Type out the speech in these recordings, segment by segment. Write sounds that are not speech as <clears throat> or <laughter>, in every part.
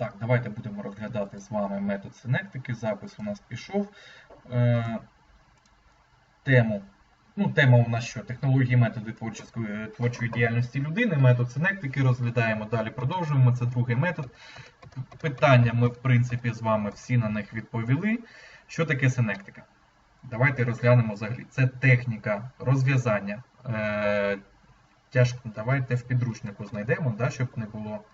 Так, давайте будемо розглядати з вами метод синектики. Запис у нас пішов. Е, тему. Ну, тема у нас що? Технології методи творчої, творчої діяльності людини. Метод синектики розглядаємо. Далі продовжуємо. Це другий метод. Питання ми, в принципі, з вами всі на них відповіли. Що таке синектика? Давайте розглянемо взагалі. Це техніка розв'язання. Е, тяжко, давайте в підручнику знайдемо, да, щоб не було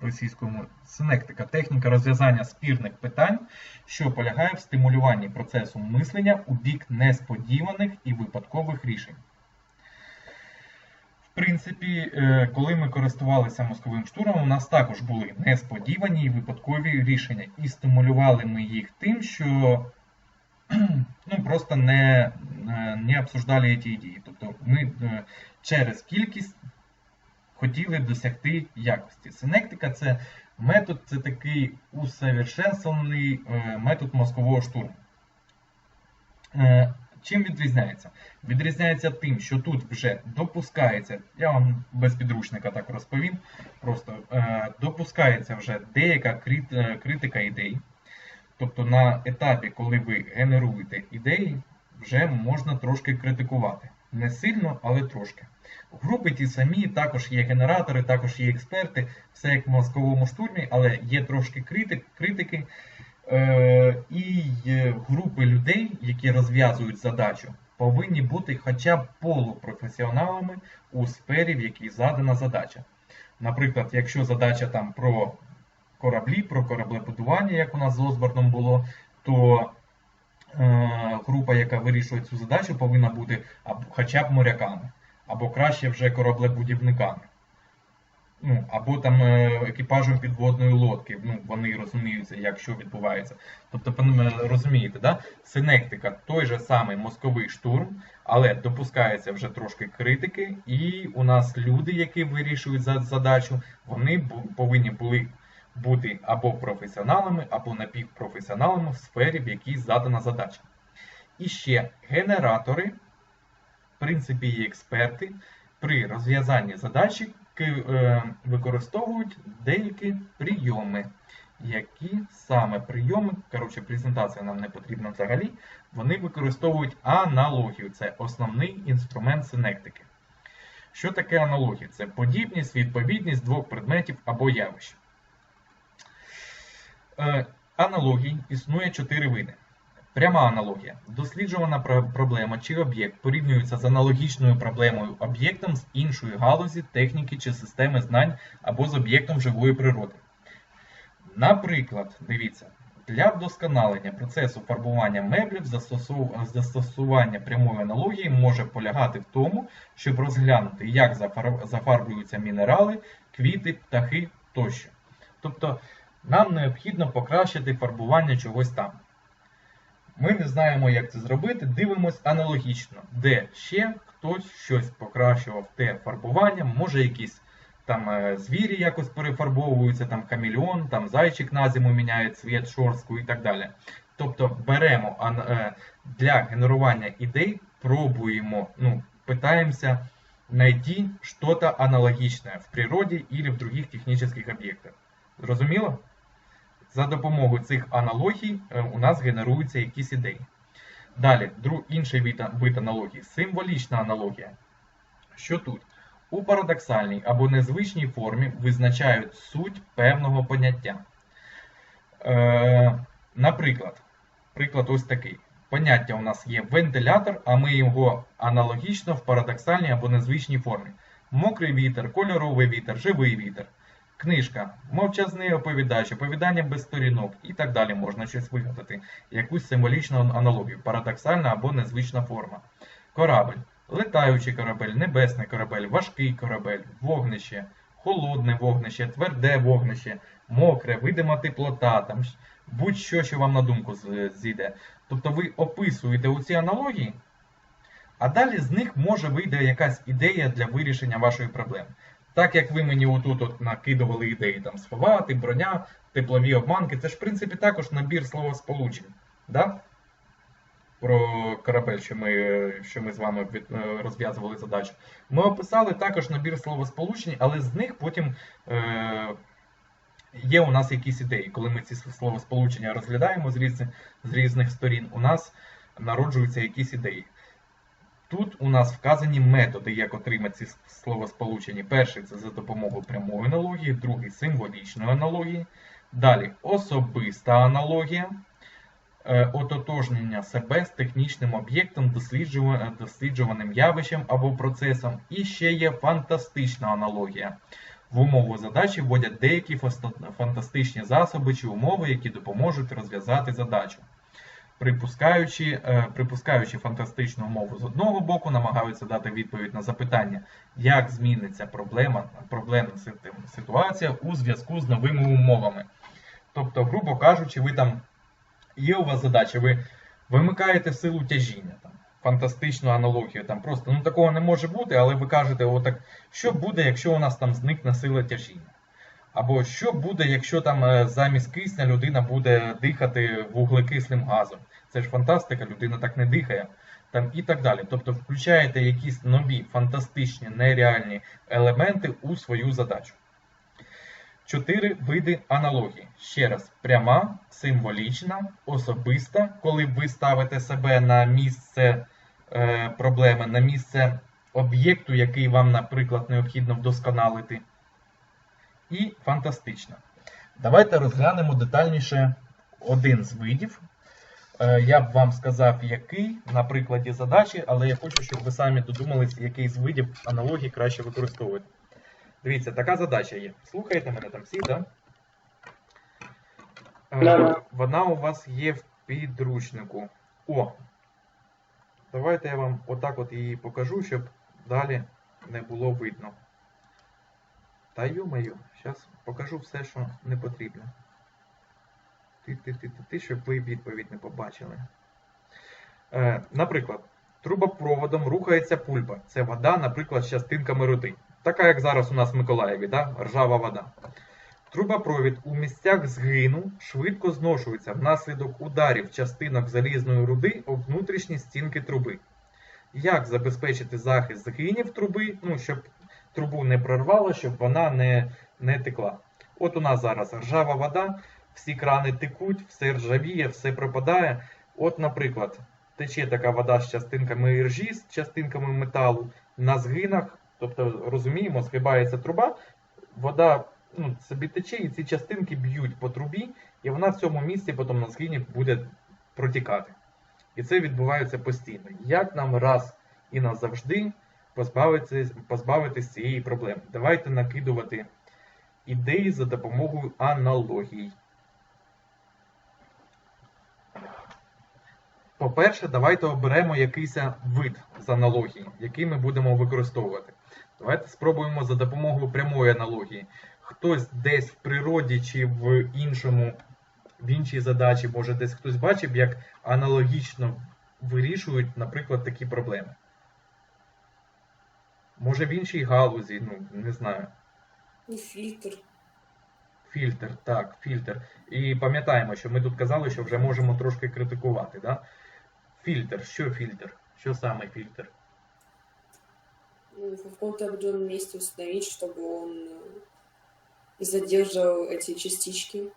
російською мовою. Синектика техніка розв'язання спірних питань, що полягає в стимулюванні процесу мислення у бік несподіваних і випадкових рішень. В принципі, е, коли ми користувалися мозковим штурмом, у нас також були несподівані і випадкові рішення, і стимулювали ми їх тим, що <clears throat> ну, просто не е, не обсуждали ці ідеї. Тобто ми е, через кількість хотіли досягти якості. Синектика це метод, це такий усовершенствований е, метод мозкового штурму. Чим відрізняється? Відрізняється тим, що тут вже допускається, я вам без підручника так розповім, просто допускається вже деяка критика ідей. Тобто на етапі, коли ви генеруєте ідеї, вже можна трошки критикувати. Не сильно, але трошки. Групи ті самі, також є генератори, також є експерти, все як в мозковому штурмі, але є трошки критик, критики. Е, І групи людей, які розв'язують задачу, повинні бути хоча б полупрофесіоналами у сфері, в якій задана задача. Наприклад, якщо задача там про кораблі, про кораблебудування, як у нас з Осборном було, то група, яка вирішує цю задачу, повинна бути хоча б моряками, або краще вже кораблебудівниками. Ну, Або там е, екіпажем підводної лодки, ну, вони розуміються, як що відбувається. Тобто, розумієте, да? синектика той же самий мозковий штурм, але допускається вже трошки критики, і у нас люди, які вирішують задачу, вони повинні були бути або професіоналами, або напівпрофесіоналами в сфері, в якій задана задача. І ще генератори, в принципі, і експерти при розв'язанні задачі е, використовують деякі прийоми. Які саме прийоми, коротше, презентація нам не потрібна взагалі, вони використовують аналогію. Це основний інструмент синектики. Що таке аналогія? Це подібність, відповідність двох предметів або явищ. Е, аналогій існує чотири види. Пряма аналогія. Досліджувана проблема чи об'єкт порівнюється з аналогічною проблемою об'єктом з іншої галузі, техніки чи системи знань або з об'єктом живої природи. Наприклад, дивіться, для вдосконалення процесу фарбування меблів застосування прямої аналогії може полягати в тому, щоб розглянути, як зафарбуються мінерали, квіти, птахи тощо. Тобто нам необхідно покращити фарбування чогось там. Ми не знаємо, як це зробити, дивимось аналогічно, де ще хтось щось покращував те фарбування, може якісь там е, звірі якось перефарбовуються, там камільон, там зайчик на зиму міняє цвіт, шорстку і так далі. Тобто беремо е, для генерування ідей, пробуємо, ну, питаємося знайти щось аналогічне в природі або в других технічних об'єктах. Зрозуміло? За допомогою цих аналогій е, у нас генеруються якісь ідеї. Далі, інший вид аналогії символічна аналогія. Що тут? У парадоксальній або незвичній формі визначають суть певного поняття. Е, Наприклад, приклад ось такий. Поняття у нас є вентилятор, а ми його аналогічно в парадоксальній або незвичній формі. Мокрий вітер, кольоровий вітер, живий вітер. Книжка, мовчазний оповідач, оповідання без сторінок. І так далі. Можна щось вигадати, якусь символічну аналогію, парадоксальна або незвична форма. Корабель, летаючий корабель, небесний корабель, важкий корабель, вогнище, холодне вогнище, тверде вогнище, мокре, видима теплота, там будь-що, що вам на думку зійде. Тобто ви описуєте оці аналогії, а далі з них може вийде якась ідея для вирішення вашої проблеми. Так як ви мені отут от накидували ідеї там сховати, броня, теплові обманки, це ж в принципі також набір словосполучень. Да? Про корабель, що ми що ми з вами е, розв'язували задачу. Ми описали також набір словосполучень, але з них потім е, є у нас якісь ідеї. Коли ми ці словосполучення розглядаємо з різних, з різних сторін, у нас народжуються якісь ідеї. Тут у нас вказані методи, як отримати ці словосполучення. Перший це за допомогою прямої аналогії, другий символічної аналогії. Далі особиста аналогія, е, ототожнення себе з технічним об'єктом, досліджуваним явищем або процесом. І ще є фантастична аналогія. В умову задачі вводять деякі фантастичні засоби чи умови, які допоможуть розв'язати задачу. Припускаючи, е, припускаючи фантастичну умову з одного боку, намагаються дати відповідь на запитання, як зміниться проблема, проблемна ситуація у зв'язку з новими умовами. Тобто, грубо кажучи, ви там є у вас задача, ви вимикаєте силу тяжіння. Там, фантастичну аналогію. Там просто ну такого не може бути, але ви кажете, отак, що буде, якщо у нас там зникне сила тяжіння? Або що буде, якщо там е, замість кисня людина буде дихати вуглекислим газом? Це ж фантастика, людина так не дихає. Там і так далі. Тобто включаєте якісь нові фантастичні нереальні елементи у свою задачу. Чотири види аналогії. Ще раз, пряма, символічна, особиста, коли ви ставите себе на місце е, проблеми, на місце об'єкту, який вам, наприклад, необхідно вдосконалити. І фантастична. Давайте розглянемо детальніше один з видів. Е, Я б вам сказав, який на прикладі задачі, але я хочу, щоб ви самі додумалися, який з видів аналогії краще використовувати. Дивіться, така задача є. Слухайте мене там всі, так? Да-да. Вона у вас є в підручнику. О! Давайте я вам отак от її покажу, щоб далі не було видно. Та ю-мою, зараз покажу все, що не потрібно. Ти-ти-ти-ти, щоб ви відповідь не побачили. Е, наприклад, трубопроводом рухається пульпа. Це вода, наприклад, з частинками руди. Така, як зараз у нас в Миколаєві, да? ржава вода. Трубопровід у місцях згину швидко зношується внаслідок ударів частинок залізної руди об внутрішні стінки труби. Як забезпечити захист згинів труби, ну, щоб трубу не прорвало, щоб вона не, не текла? От у нас зараз ржава вода, всі крани текуть, все ржавіє, все пропадає. От, наприклад, тече така вода з частинками іржі, з частинками металу на згинах, тобто розуміємо, згибається труба, вода ну, собі тече, і ці частинки б'ють по трубі, і вона в цьому місці потім на згині буде протікати. І це відбувається постійно. Як нам раз і назавжди позбавитися, позбавитись цієї проблеми? Давайте накидувати ідеї за допомогою аналогій. По-перше, давайте оберемо якийсь вид з аналогії, який ми будемо використовувати. Давайте спробуємо за допомогою прямої аналогії. Хтось десь в природі чи в іншому, в іншій задачі, може десь хтось бачив, як аналогічно вирішують, наприклад, такі проблеми. Може в іншій галузі, ну, не знаю. Ну, фильтр. Фільтр, так, фільтр. І пам'ятаємо, що ми тут казали, що вже можемо трошки критикувати. Да? Фільтр. Що фільтр? Що саме фільтр? Ну, в каком-то определенном месте установить, чтобы он э, задерживал эти частички.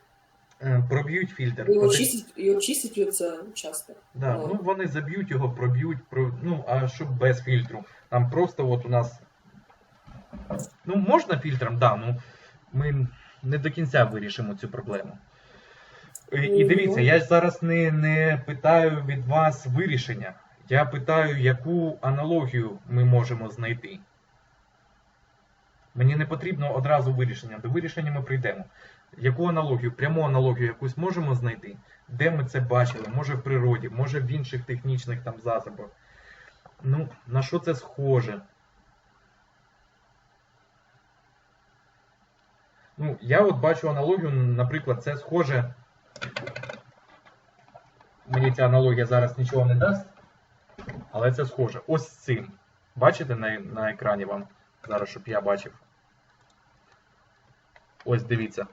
Е, Проб'ють фільтр. Поти- чистить, его чистить придется часто. Да, ну вони заб'ють його, проб'ють, про... ну а щоб без фільтру. Там просто от у нас. Ну, можна фільтром, да, ну ми не до кінця вирішимо цю проблему. І, і Ну, дивіться, я зараз не, не питаю від вас вирішення. Я питаю, яку аналогію ми можемо знайти. Мені не потрібно одразу вирішення. До вирішення ми прийдемо. Яку аналогію, пряму аналогію якусь можемо знайти? Де ми це бачили? Може в природі, може в інших технічних там засобах. Ну, на що це схоже? Ну, я от бачу аналогію, наприклад, це схоже. Мені ця аналогія зараз нічого не дасть, але це схоже. Ось з цим. Бачите на, на екрані вам зараз, щоб я бачив. Ось дивіться.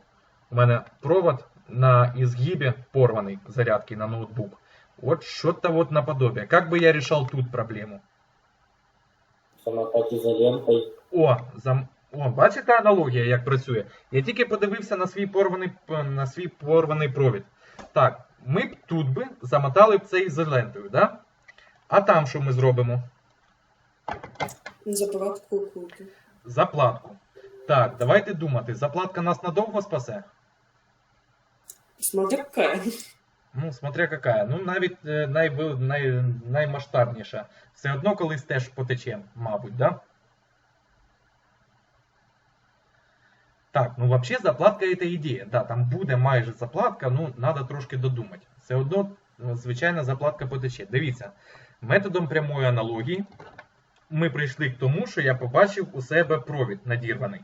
У мене провод на изгибе порваний зарядки на ноутбук. Вот что-то вот наподобие. Как бы я решал тут проблему? Замотать изолентой. О, зам... О, бачите аналогія, як працює? Я тільки подивився на свій порваний, на свій порваний провід. Так, ми б тут би замотали б це ізолентою, да? А там що ми зробимо? Заправку какую-то. Заплатку. Так, давайте думати, заплатка нас надовго спасе? Смотря какая. Ну, смотря какая. Ну, навіть е, най, наймасштабніша. Все одно колись теж потече, мабуть, да? Так, ну взагалі заплатка це ідея. Да, там буде майже заплатка, ну треба трошки додумати. Все одно, ну, звичайна заплатка потече. Дивіться, методом прямої аналогії ми прийшли к тому, що я побачив у себе провід надірваний.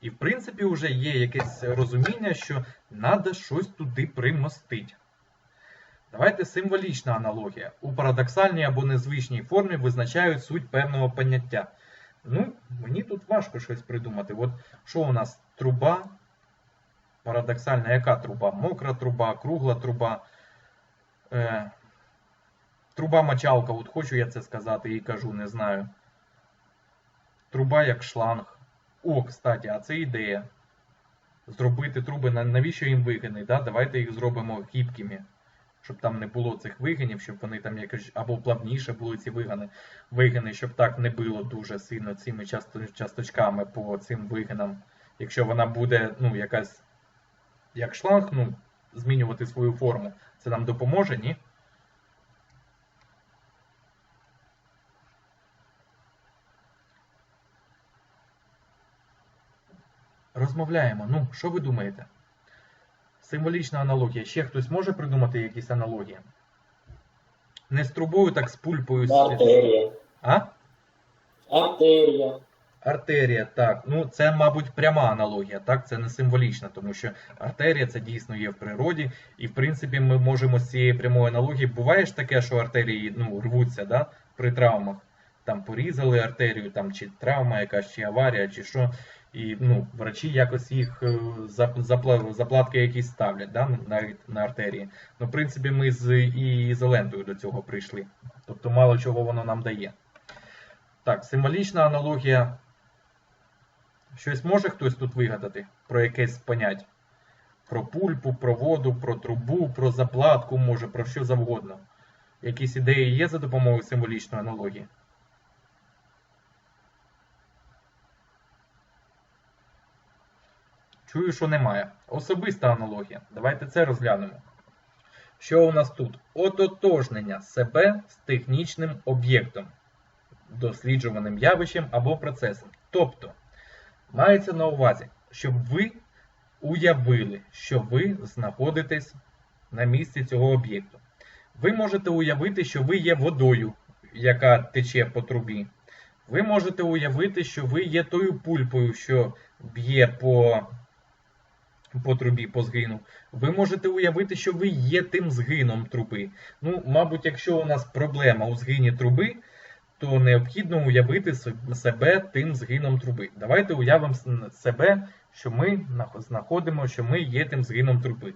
І в принципі вже є якесь розуміння, що треба щось туди примостити. Давайте символічна аналогія. У парадоксальній або незвичній формі визначають суть певного поняття. Ну, мені тут важко щось придумати. От що у нас труба? Парадоксальна, яка труба? Мокра труба, кругла труба. Е, труба мочалка, от хочу я це сказати і кажу, не знаю. Труба як шланг. О, кстати, а це ідея. Зробити труби, навіщо їм вигини? Да? Давайте їх зробимо гібкими щоб там не було цих вигинів, щоб вони там якось або плавніше були ці вигини, вигини, щоб так не било дуже сильно цими часточками по цим вигинам. Якщо вона буде, ну, якась як шланг, ну, змінювати свою форму, це нам допоможе, ні? Розмовляємо. Ну, що ви думаєте? Символічна аналогія. Ще хтось може придумати якісь аналогії? Не з трубою, так з пульпою. Артерія. А? Артерія. Артерія, так. Ну, це, мабуть, пряма аналогія, так? Це не символічна, тому що артерія це дійсно є в природі. І, в принципі, ми можемо з цієї прямої аналогії. Буває ж таке, що артерії ну, рвуться да? при травмах. Там порізали артерію, там чи травма якась, чи аварія, чи що. І ну, врачі якось їх е, зап- запла- заплатки якісь ставлять да? ну, навіть на артерії. Ну, в принципі, ми з і до цього прийшли. Тобто мало чого воно нам дає. Так, символічна аналогія. Щось може хтось тут вигадати про якесь понять? Про пульпу, про воду, про трубу, про заплатку, може, про що завгодно. Якісь ідеї є за допомогою символічної аналогії? Чую, що немає. Особиста аналогія. Давайте це розглянемо. Що у нас тут? Ототожнення себе з технічним об'єктом, досліджуваним явищем або процесом. Тобто, мається на увазі, щоб ви уявили, що ви знаходитесь на місці цього об'єкту. Ви можете уявити, що ви є водою, яка тече по трубі. Ви можете уявити, що ви є тою пульпою, що б'є по, по трубі, по згину. Ви можете уявити, що ви є тим згином труби. Ну, мабуть, якщо у нас проблема у згині труби, то необхідно уявити себе тим згином труби. Давайте уявимо себе, що ми знаходимо, що ми є тим згином труби.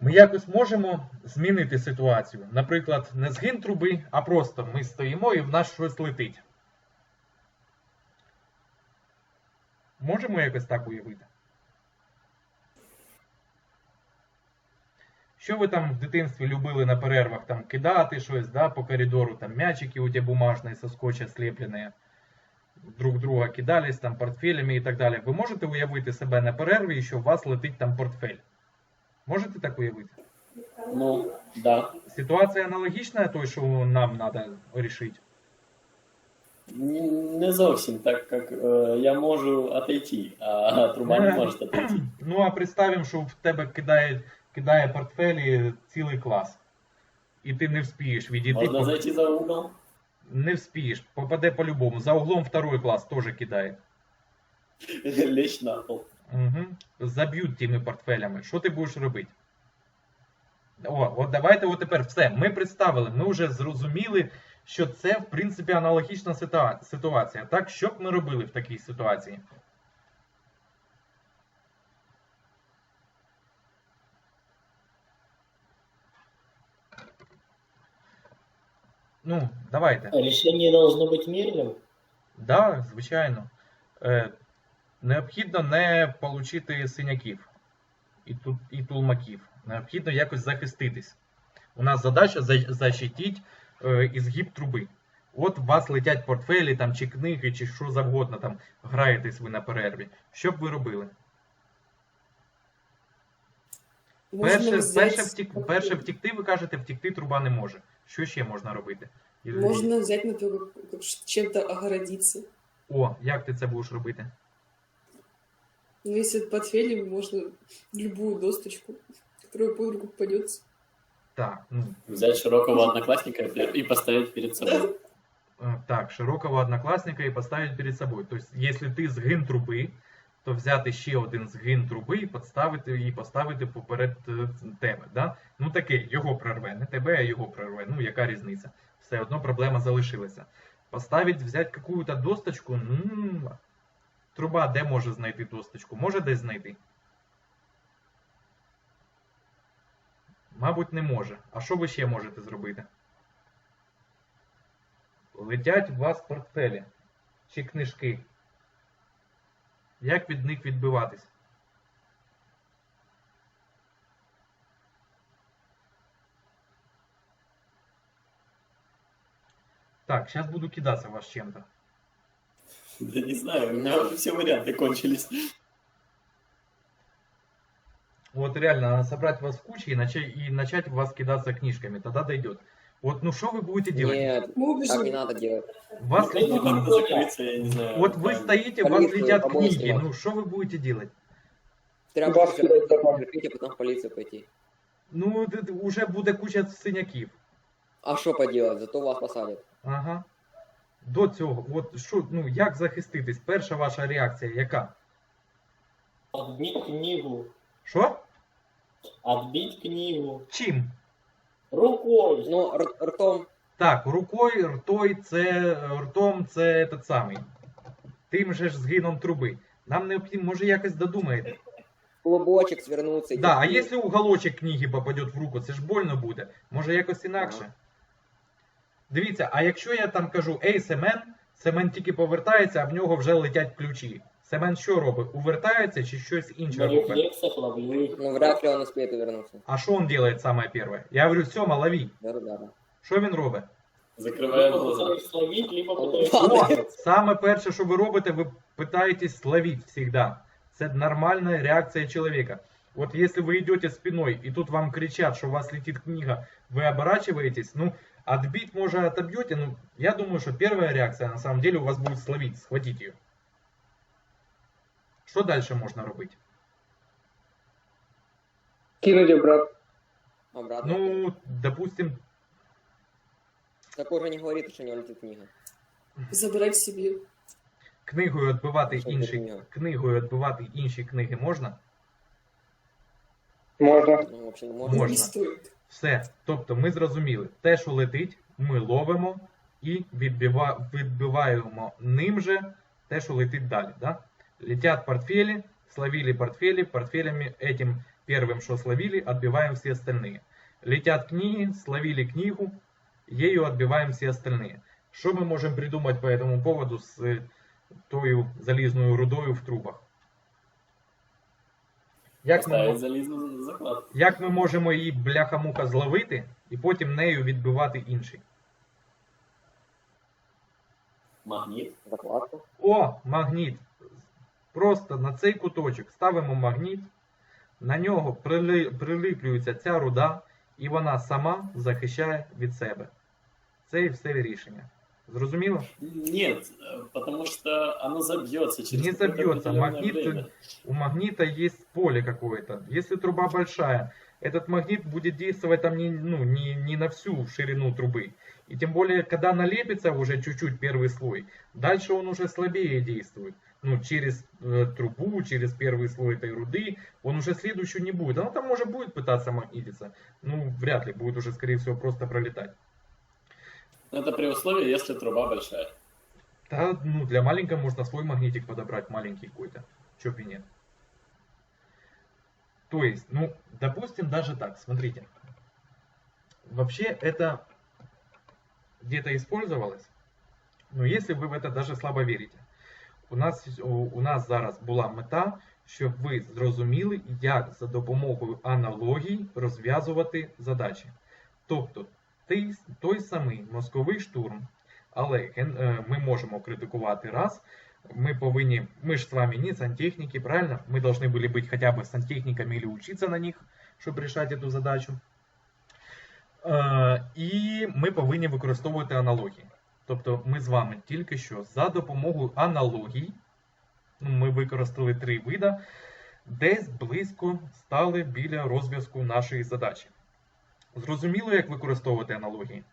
Ми якось можемо змінити ситуацію. Наприклад, не згин труби, а просто ми стоїмо і в нас щось летить. Можемо якось так уявити? Що ви там в дитинстві любили на перервах там кидати щось, да, по коридору, там мячики у тебя бумажные со скотча слепленные, друг друга кидались там портфелями і так далі. Ви можете уявити себе на перерві, і що у вас летить там портфель? Можете так уявити? Ну, да. Ситуація аналогічна той, що нам треба вирішити. Не зовсім, так як е, я можу отойти, а труба не <laughs> може отойти. Ну а представимо, що в тебе кидає, кидає портфелі цілий клас. І ти не вспієш відійти. Можна зайти за угол. Не вспієш, попаде по-любому. За углом второй клас теж кидає. Лечь на пол. Угу. Заб'ють тими портфелями. Що ти будеш робити? О, от давайте от тепер все. Ми представили, ми вже зрозуміли, що це, в принципі, аналогічна ситуація. Так, що б ми робили в такій ситуації? Ну, давайте. Решение должно быть мирным. Да, звичайно. Е, Необхідно не отримати синяків і, тут, і тулмаків. Необхідно якось захиститись. У нас задача за- защитити е, ізгиб труби. От у вас летять портфелі там, чи книги, чи що завгодно, там граєтесь ви на перерві. Що б ви робили? Перше, перше, втік, перше втікти, ви кажете, втікти труба не може. Що ще можна робити? І- Можно взять, например, как- чем-то огородиться. О, як ти це будеш робити? Но если под портфелем, можно любую досточку, которая под руку попадется. Так, ну, Взять широкого одноклассника и поставить перед собой. Е, Так, широкого однокласника і поставити перед собою. Тобто, якщо ти згин труби, то взяти ще один згин труби і поставити, і поставити поперед е, тебе. Да? Ну таке, його прорве, не тебе, а його прорве. Ну, яка різниця? Все одно проблема залишилася. Поставить, взяти какую-то досточку. м, Труба де може знайти досточку? Може десь знайти? Мабуть, не може. А що ви ще можете зробити? Летять у вас портфелі чи книжки. Як від них відбиватись? Так, сейчас буду кидаться вас чем-то. Да не знаю, у меня уже все варианты кончились. Вот реально, надо собрать вас в кучу и начать, и начать вас кидаться книжками. Тогда дойдет. Вот, ну что вы будете делать? Нет, Мы так убежим. не надо делать. Вас Ну, летят- как-то закрыться, я не знаю. Вот вы там. стоите, у вас Полицию, летят побои книги. снимать. Ну что вы будете делать? Тряпку Вас взять, кидать домой. терпеть, а потом в полицию пойти. Ну, д- д- уже буде куча синяків. А что поделать? Зато вас посадят. Ага. До цього, от що, ну як захиститись? Перша ваша реакція яка? Отбить книгу. Що? Отбить книгу. Чим? Рукой. Ну, р- ртом. Так, рукою, ртою це ртом це этот самий. Тим же ж згином труби. Нам необхідно, може якось додумаєте. Клубочек свернуться. Да, а якщо уголочок книги попадет в руку, це ж больно буде. Може якось інакше. Дивіться, а якщо я там кажу ей, Семен, Семен тільки повертається, а в нього вже летять ключі. Семен що робить? Увертається чи щось інше На робить? рефлексах ловлю их. Ну, вряд ли он успеет увернуться. А що він робить саме перше? Я говорю, Сьома, лови. Да, да, да. Що він робить? Закрываю глаза. Пытаюсь словить, либо пытаюсь О, вырваться. Саме перше, що ви робите, ви питаєтесь словити всегда. Це нормальна реакція чоловіка. Вот если вы идете спиной, и тут вам кричат, что у вас летит книга, вы оборачиваетесь, ну, отбить, может, отобьете, ну, я думаю, что первая реакция, на самом деле, у вас будет словить, схватить ее. Что дальше можно робить? Кинуть обратно. Обратно. Ну, допустим, Так уже не говорит, что у него летит книга. Забрать себе. книгою відбивати Що інші, книгою відбивати інші книги можна? Можно. Ну, в общем, Можно. можно. Не стоит. Все. Тобто ми зрозуміли, те, що летить, ми ловимо і відбива, відбиваємо ним же те, що летить далі. Да? Летять портфелі, словили портфели, портфелями этим первым, что словили, отбиваем все остальные. Летят книги, словили книгу, ею отбиваем все остальные. Що ми можемо придумати по этому поводу з е, тою залізною рудою в трубах? Як ми, Поставить мо- залезну заклад. як ми можемо її бляха-муха зловити і потім нею відбивати інший? Магнит. Закладку. О, магніт. Просто на цей куточок ставимо магніт, на нього прили- приліплюється ця руда, і вона сама захищає від себе. Це і все рішення. Зрозуміло? Нет, э, потому что оно забьется через Не какое-то забьется, определенное магнит время. У магнита есть поле какое-то. Если труба большая, этот магнит будет действовать там не, ну, не, не на всю ширину трубы. И тем более, когда налепится уже чуть-чуть первый слой, дальше он уже слабее действует. Ну, через э, трубу, через первый слой этой руды, он уже следующую не будет. Она там может будет пытаться магнититься, ну, вряд ли, будет уже, скорее всего, просто пролетать. Это при условии, если труба большая. Да, ну, для маленького можно свой магнитик подобрать, маленький какой-то. Чё бы нет. То есть, ну, допустим, даже так, смотрите. Вообще это где-то использовалось, но если вы в это даже слабо верите. у нас, у, у нас зараз була мета, щоб ви зрозуміли, як за допомогою аналогій розв'язувати задачі. Тобто той, той самий мозковий штурм, але ген- е, ми можемо критикувати раз. Мы повинні, мы же с вами не сантехники, правильно? Мы должны были быть хотя бы сантехниками или учиться на них, щоб решать эту задачу. Е, і ми повинні використовувати аналогії. Тобто ми з вами тільки що за допомогою аналогій, ну, ми використали три вида, десь близько стали біля розв'язку нашої задачі. Зрозуміло, як використовувати аналогії?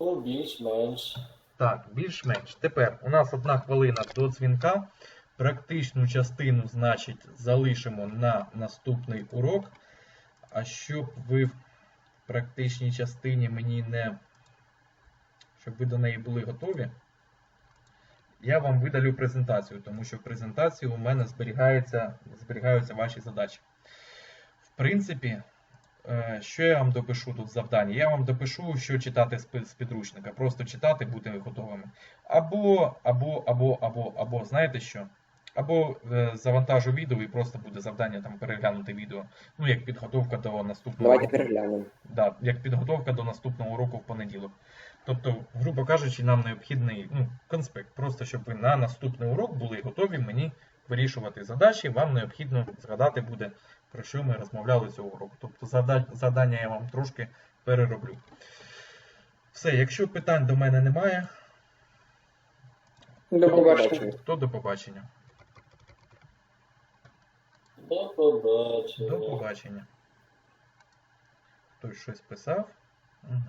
Ну, більш-менш. Так, більш-менш. Тепер у нас одна хвилина до дзвінка. Практичну частину, значить, залишимо на наступний урок. А щоб ви практичній частині мені не. щоб ви до неї були готові, я вам видалю презентацію, тому що в презентації у мене зберігається, зберігаються ваші задачі. В принципі, Е, Що я вам допишу тут в завданні? Я вам допишу, що читати з підручника. Просто читати, бути готовими. Або, або, або, або, або, знаєте що? Або е, завантажу відео і просто буде завдання там переглянути відео. Ну, як підготовка до наступного Давайте уроку. переглянемо. Да, як підготовка до наступного уроку в понеділок. Тобто, грубо кажучи, нам необхідний ну, конспект, просто щоб ви на наступний урок були готові мені вирішувати задачі. Вам необхідно згадати буде, про що ми розмовляли цього уроку. Тобто завдання я вам трошки перероблю. Все, якщо питань до мене немає, До побачення. то до побачення. До побачення. До побачення. Хтось щось писав. Угу.